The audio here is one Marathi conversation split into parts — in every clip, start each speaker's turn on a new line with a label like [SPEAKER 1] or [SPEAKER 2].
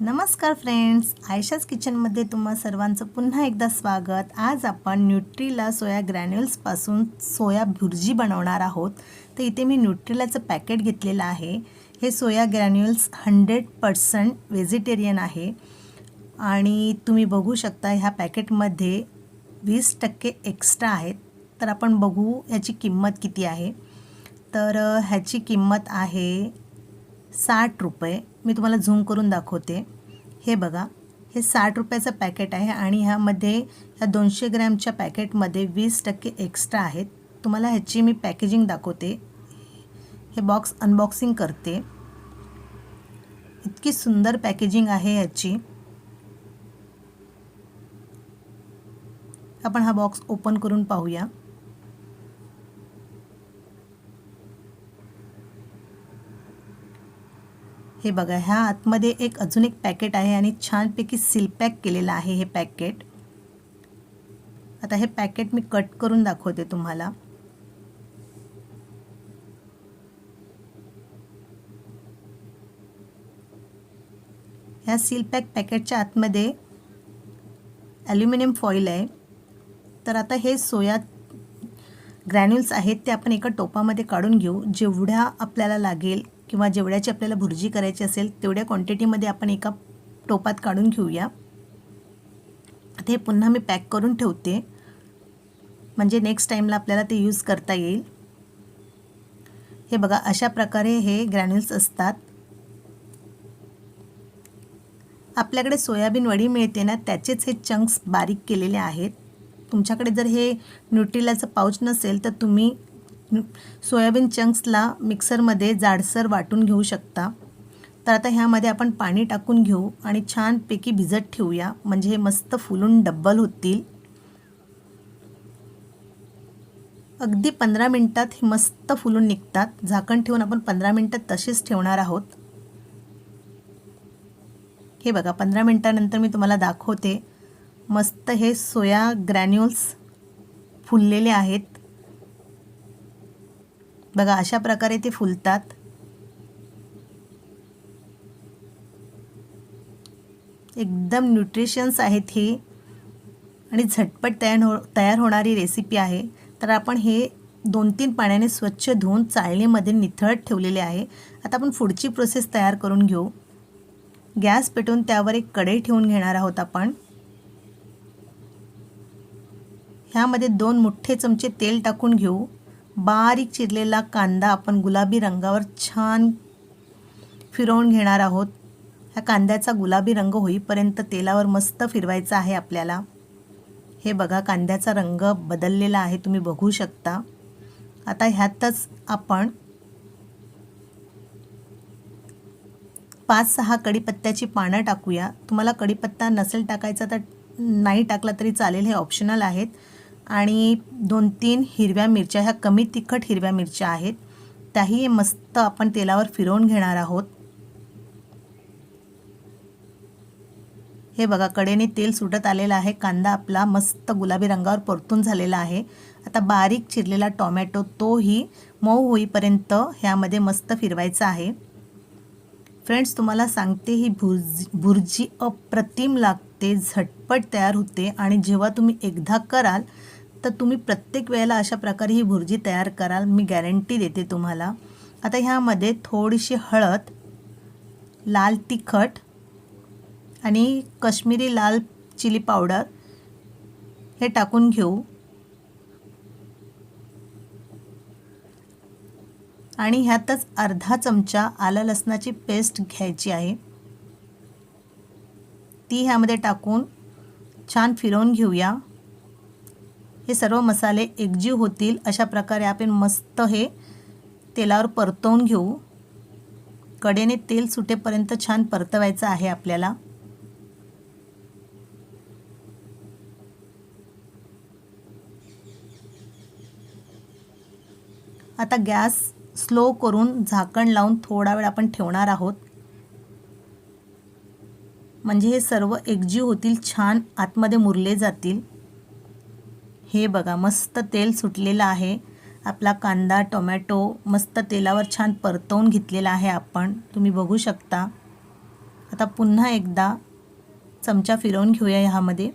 [SPEAKER 1] नमस्कार फ्रेंड्स आयशाच किचनमध्ये तुम्हा सर्वांचं पुन्हा एकदा स्वागत. आज आपण न्यूट्रीला सोया ग्रॅन्युल्सपासून सोया भुर्जी बनवणार आहोत. तर इथे मी न्यूट्रिलाचं पॅकेट घेतलेलं आहे. हे soya granules hundred percent vegetarian आहे. आणि तुम्ही बघू शकता ह्या पॅकेटमध्ये वीस टक्के एक्स्ट्रा आहेत. तर आपण बघू ह्याची किंमत किती आहे. तर ह्याची किंमत आहे साठ रुपये. मी तुम्हाला झूम करून दाखवते. हे बघा हे साठ रुपयाचं पॅकेट आहे आणि ह्यामध्ये ह्या दोनशे ग्रॅमच्या पॅकेटमध्ये वीस टक्के एक्स्ट्रा आहेत. तुम्हाला ह्याची मी पॅकेजिंग दाखवते. हे बॉक्स अनबॉक्सिंग करते. इतकी सुंदर पॅकेजिंग आहे ह्याची. आपण हा बॉक्स ओपन करून पाहूया. हे बघा ह्या आतमध्ये एक अजून एक पॅकेट आहे आणि छानपैकी सील पॅक केलेलं आहे हे पॅकेट. आता हे पॅकेट मी कट करून दाखवते तुम्हाला. ह्या सील पॅक पॅकेटच्या आतमध्ये ॲल्युमिनियम फॉईल आहे. तर आता हे सोया ग्रॅन्युल्स आहेत ते आपण एका टोपामध्ये काढून घेऊ. जेवढ्या आपल्याला लागेल किंवा जेवढ्याची आपल्याला भुर्जी करायची असेल तेवढ्या क्वांटिटीमध्ये आपण एका टोपात काढून घेऊया. आता हे पुन्हा मी पॅक करून ठेवते. म्हणजे नेक्स्ट टाईमला आपल्याला ते यूज करता येईल. हे बघा अशा प्रकारे हे ग्रॅन्युल्स असतात. आपल्याकडे सोयाबीन वडी मिळते ना त्याचेच हे चंक्स बारीक केलेले आहेत. तुमच्याकडे जर हे न्यूट्रिलाचं पाऊच नसेल तर तुम्ही सोयाबीन चंक्सला मिक्सरमध्ये जाडसर वाटून घेऊ शकता. तर आता ह्यामध्ये आपण पाणी टाकून घेऊ आणि छानपैकी भिजत ठेवूया. म्हणजे हे मस्त फुलून डब्बल होतील. अगदी पंधरा मिनटात हे मस्त फुलून निघतात. झाकण ठेवून आपण पंधरा मिनटात तसेच ठेवणार आहोत. हे बघा पंधरा मिनटानंतर मी तुम्हाला दाखवते. मस्त हे सोया ग्रॅन्युल्स फुललेले आहेत. बघा अशा प्रकारे ते फुलतात. एकदम न्यूट्रिशन्स आहेत हे. आणि झटपट तयार हो तयार होणारी रेसिपी आहे. तर आपण हे दोन तीन पाण्याने स्वच्छ धुवून चाळणीमध्ये निथळत ठेवलेले आहे. आता आपण पुढची प्रोसेस तयार करून घेऊ. गॅस पेटवून त्यावर एक कढई ठेवून घेणार आहोत आपण. ह्यामध्ये दोन मोठे चमचे तेल टाकून घेऊ. बारीक चिरलेला कांदा आपण गुलाबी रंगावर छान फिरवून घेणार आहोत. ह्या कांद्याचा गुलाबी रंग होईपर्यंत तेलावर मस्त फिरवायचा आहे आपल्याला. हे बघा कांद्याचा रंग बदललेला आहे तुम्ही बघू शकता. आता ह्यातच आपण पाच सहा कढीपत्त्याची पानं टाकूया. तुम्हाला कढीपत्ता नसेल टाकायचा तर नाही टाकला तरी चालेल हे ऑप्शनल आहेत. आणि दोन तीन हिरव्या मिरच्या ह्या कमी तिखट हिरव्या मिरच्या आहेत. त्याही मस्त आपण तेलावर फिरवून घेणार आहोत. हे बघा कडेने तेल सुटत आलेलं आहे. कांदा आपला मस्त गुलाबी रंगावर परतून झालेला आहे. आता बारीक चिरलेला टोमॅटो तोही मऊ होईपर्यंत ह्यामध्ये मस्त फिरवायचा आहे. फ्रेंड्स तुम्हाला सांगते ही भुर्जी भुर्जी अप्रतिम लागते झटपट तयार होते आणि जेव्हा तुम्ही एकदा कराल तर तुम्ही प्रत्येक वेळेला अशा प्रकारे ही भुर्जी तयार कराल मी गॅरंटी देते तुम्हाला. आता ह्यामध्ये थोडीशी हळद लाल तिखट आणि कश्मीरी लाल चिली पावडर हे टाकून घेऊ. आणि ह्यातच अर्धा चमचा आलं लसणाची पेस्ट घ्यायची आहे. ती ह्यामध्ये टाकून छान फिरवून घेऊया. हे सर्व मसाले एकजीव होतील. अशा प्रकारे आपण मस्त हे तेलावर परतवून घेऊ. कडेने तेल सुटेपर्यंत छान परतवायचं आहे आपल्याला. आता गॅस स्लो करून झाकण लावून थोडा वेळ आपण ठेवणार आहोत. म्हणजे हे सर्व एकजीव होतील छान आतमध्ये मुरले जातील. हे बघा मस्त तेल सुटलेलं आहे. आपला कांदा टोमॅटो मस्त तेलावर छान परतवून घेतलेला आहे आपण. तुम्ही बघू शकता. आता पुन्हा एकदा चमचा फिरवून घेऊया ह्यामध्ये.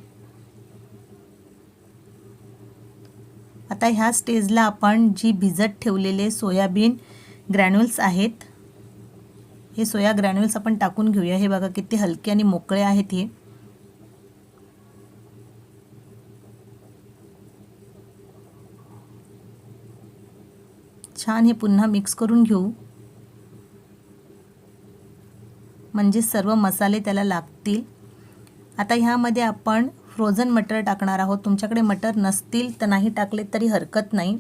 [SPEAKER 1] आता ह्या स्टेजला आपण जी भिजत ठेवलेले सोयाबीन ग्रॅन्युल्स आहेत हे सोया ग्रॅन्युल्स आपण टाकून घेऊया. हे बघा किती हलके आणि मोकळे आहेत हे. छान हे पुन्हा मिक्स करून घेऊ. म्हणजे सर्व मसाले त्याला लागतील. आता ह्यामध्ये आपण फ्रोझन मटर टाकणार आहोत. तुमच्याकडे मटर नसतील तर नाही टाकले तरी हरकत नाही.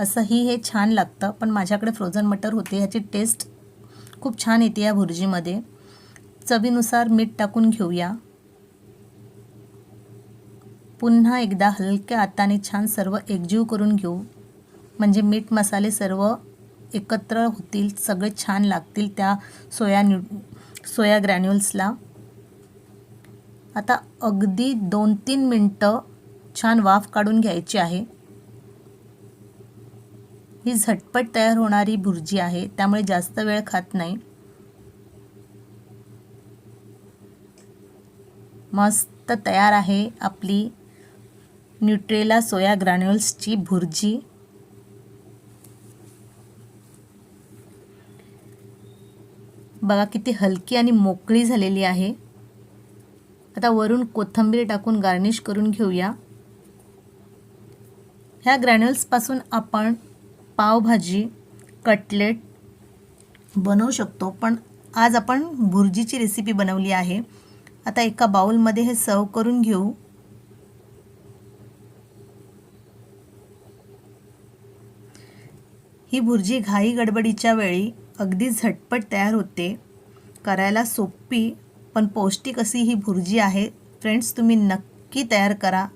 [SPEAKER 1] असंही हे छान लागतं. पण माझ्याकडे फ्रोझन मटर होते. ह्याची टेस्ट खूप छान येते या भुर्जीमध्ये. चवीनुसार मीठ टाकून घेऊया. पुन्हा एकदा हलक्या हाताने छान सर्व एकजीव करून घेऊ. म्हणजे मीठ मसाले सर्व एकत्र होतील सगळे छान लागतील त्या सोया न्यू सोया ग्रॅन्युल्सला. आता अगदी दोन तीन मिनटं छान वाफ काढून घ्यायची आहे. ही झटपट तयार होणारी भुर्जी आहे त्यामुळे जास्त वेळ खात नाही. मस्त तयार आहे आपली न्यूट्रेला सोया ग्रॅन्युल्सची भुर्जी. बघा किती हलकी आणि मोकळी झालेली आहे. आता वरून कोथिंबीर टाकून गार्निश करून घेऊया. ह्या ग्रॅन्युल्सपासून आपण पावभाजी कटलेट बनवू शकतो पण आज आपण भुर्जीची रेसिपी बनवली आहे. आता एका बाउलमध्ये हे सर्व करून घेऊ. ही भुर्जी घाई गडबडीच्या वेळी अगदी झटपट तयार होते. करायला सोपी पण पौष्टिक अशी ही भुर्जी आहे. फ्रेंड्स तुम्ही नक्की तयार करा.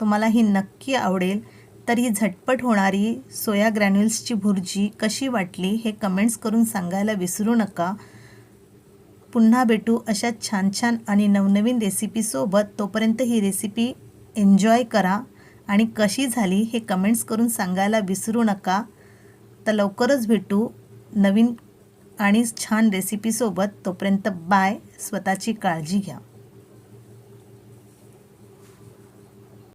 [SPEAKER 1] तुम्हाला ही नक्की आवडेल. तर ही झटपट होणारी सोया ग्रॅन्युल्सची भुर्जी कशी वाटली हे कमेंट्स करून सांगायला विसरू नका. पुन्हा भेटू अशा छान छान आणि नवनवीन रेसिपीसोबत तोपर्यंत ही रेसिपी एन्जॉय करा आणि कशी झाली हे कमेंट्स करून सांगायला विसरू नका. तर लवकरच भेटू. नवीन आणि छान रेसिपीसोबत तोपर्यंत बाय स्वतःची काळजी घ्या.